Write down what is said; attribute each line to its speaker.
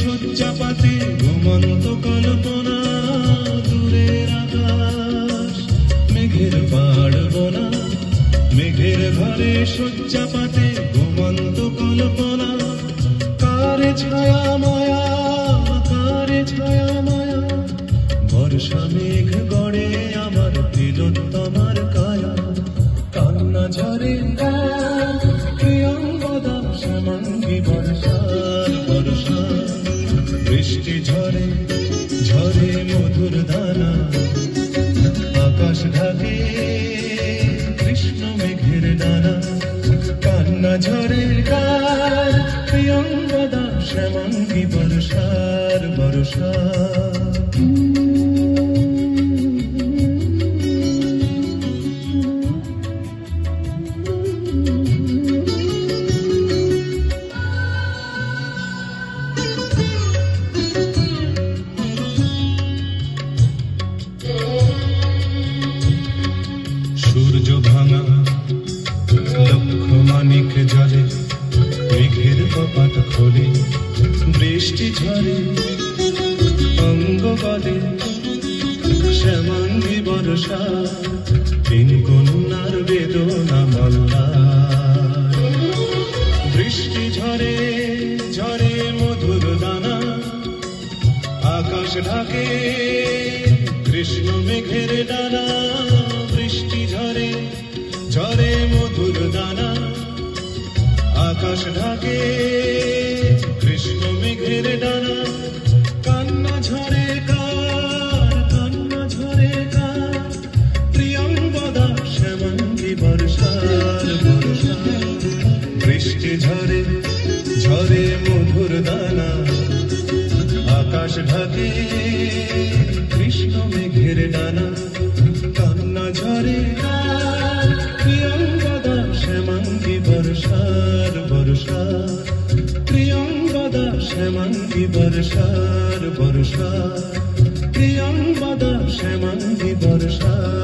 Speaker 1: ঘরে ঘুমন্ত কল্পনা, দূরের আকাশ, মেঘের পাড়ব না মেঘের ঘরে শয্যা ঘুমন্ত কল্পনা। কারে ছায়া মায়া, কারে ছায়া মায়া, বর্ষা মেঘ গড়ে আমার তিলোত্তমার কায়া। কান্না ঝরে মধুর দানা আকাশ ঢাকে কৃষ্ণ মেঘের দানা কান্না ঝরে কার প্রিয়ঙ্গদা শ্যামাঙ্গি বর্ষার কপাট বৃষ্টি ঝরে অঙ্গ বলে শ্যামাঙ্গি বর্ষা তিন কন্যার বেদনা মল্লা বৃষ্টি ঝরে ঝরে মধুর দানা, আকাশ ঢাকে, কৃষ্ণ মেঘের ডানা, বৃষ্টি ঝরে ঝরে মধুর দানা, আকাশ ঢাকে ঝরে মধুর দানা, আকাশ ঢাকে কৃষ্ণ মেঘের ডানা, কান্না ঝরে প্রিয়ঙ্গদা শ্যামাঙ্গি বর্ষার বর্ষা, প্রিয়ঙ্গদা শ্যামাঙ্গি বর্ষার বর্ষা, প্রিয়ঙ্গদা শ্যামাঙ্গি বর্ষার বর্ষা।